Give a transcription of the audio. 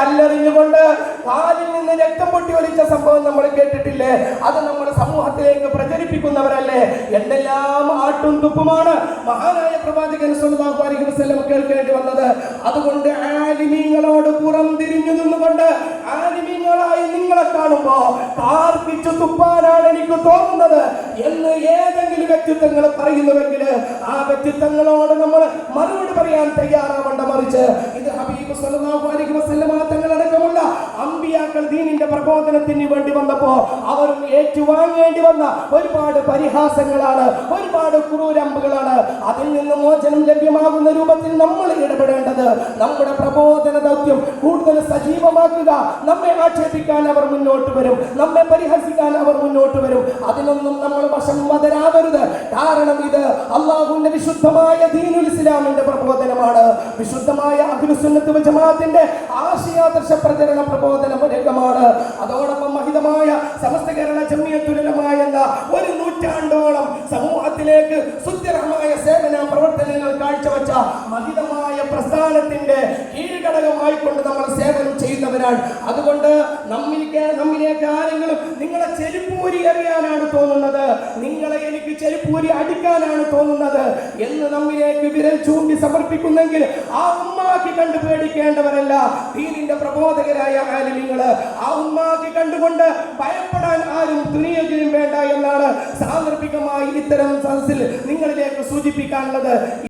കല്ലെറിഞ്ഞുകൊണ്ട് കാലിൽ നിന്ന് രക്തം പൊട്ടി ഒലിച്ച സംഭവം നമ്മൾ കേട്ടിട്ടില്ലേ? അത് നമ്മുടെ സമൂഹത്തിലേക്ക് പ്രചരിപ്പിക്കുന്നവരല്ലേ? എന്തെല്ലാം ആട്ടും തുപ്പുമാണ്? മഹാനായ പ്രവാചകൻ അലൈഹി വസല്ലം കേൾക്കേണ്ടി വന്നത്. അതുകൊണ്ട് ആലിമീങ്ങളോട് പുറം തിരിഞ്ഞു നിന്നുകൊണ്ട് ആലിമീങ്ങളായി നിങ്ങളെ കാണുമ്പോ കാർപ്പിച്ചു തുപ്പാനാണ് എനിക്ക് തോന്നുന്നത് എന്ന് ഏതെങ്കിലും വ്യക്തിത്വങ്ങൾ പറയുന്നുവെങ്കിൽ ആ വ്യക്തിത്വങ്ങളോട് നമ്മൾ മറുപടി പറയാൻ തയ്യാറാവേണ്ട മറിച്ച് ഇത് ഹബീബ് സല്ലല്ലാഹു അലൈഹി തങ്ങളടക്കമുള്ള അമ്പിയാക്കൾ ദീനിന്റെ പ്രബോധനത്തിന് വേണ്ടി വന്നപ്പോ അവരും ഏറ്റുവാങ്ങേണ്ടി വന്ന ഒരുപാട് പരിഹാസങ്ങളാണ് ഒരുപാട് ക്രൂരമ്പുകളാണ്. അതിൽ നിന്ന് മോചനം ലഭ്യമാകുന്ന രൂപത്തിൽ നമ്മൾ ഇടപെടേണ്ടത്. നമ്മുടെ പ്രബോധന ദൗത്യം കൂടുതൽ സജീവമാക്കുക. നമ്മെ ആക്ഷേപിക്കാൻ അവർ മുന്നോട്ട് വരും. നമ്മെ പരിഹസിക്കാൻ അവർ മുന്നോട്ട് വരും. അതിനൊന്നും നമ്മൾ വശം വതരാവരുത് കാരണം ഇത് അള്ളാഹുവിന്റെ വിശുദ്ധമായ ദീനുൽ ഇസ്ലാമിന്റെ പ്രബോധനമാണ്. വിശുദ്ധമായ അഖിലുസുന്നത്ത് ജമാഅത്തിന്റെ ആശയാദർശ പ്രചരണ പ്രബോധന രംഗമാണ്. അതോടൊപ്പം മഹിതമായ സമസ്ത കേരള ജമ്മിയത്തുലമായ ഒരു നൂറ്റാണ്ടോളം സമൂഹത്തിലേക്ക് സുസ്ഥിരമായ സേവന പ്രവർത്തനങ്ങൾ കാഴ്ചവെച്ച മഹിതമായ പ്രസ്ഥാനത്തിന്റെ കീഴ്ഘടകമായി കൊണ്ട് നമ്മൾ സേവനം ചെയ്യുന്നവരാണ്. നമ്മിലേക്ക് നമ്മിലേക്ക് ആരെങ്കിലും നിങ്ങളെ ചെരുപ്പൂരി എറിയാനാണ് തോന്നുന്നത്. നിങ്ങളെ എനിക്ക് ചെരുപ്പൂരി അടിക്കാനാണ് തോന്നുന്നത് എന്ന് നമ്മിലേക്ക് വിരൽ ചൂണ്ടി സമർപ്പിക്കുന്നെങ്കിൽ ആ ഉമ്മാക്കി കണ്ടു പേടിക്കേണ്ടവരല്ല. ദീനിന്റെ പ്രബോധകരായ ആലിമിങ്ങൾ ആ ഉമ്മാക്കി കണ്ടുകൊണ്ട് ഭയപ്പെടാൻ ആരും തുനിയെങ്കിലും വേണ്ട എന്നാണ് സാന്ദർഭികമായി ഇത്തരം സദസ്സിൽ നിങ്ങളിലേക്ക് സൂചിപ്പിക്കാനുള്ളത്.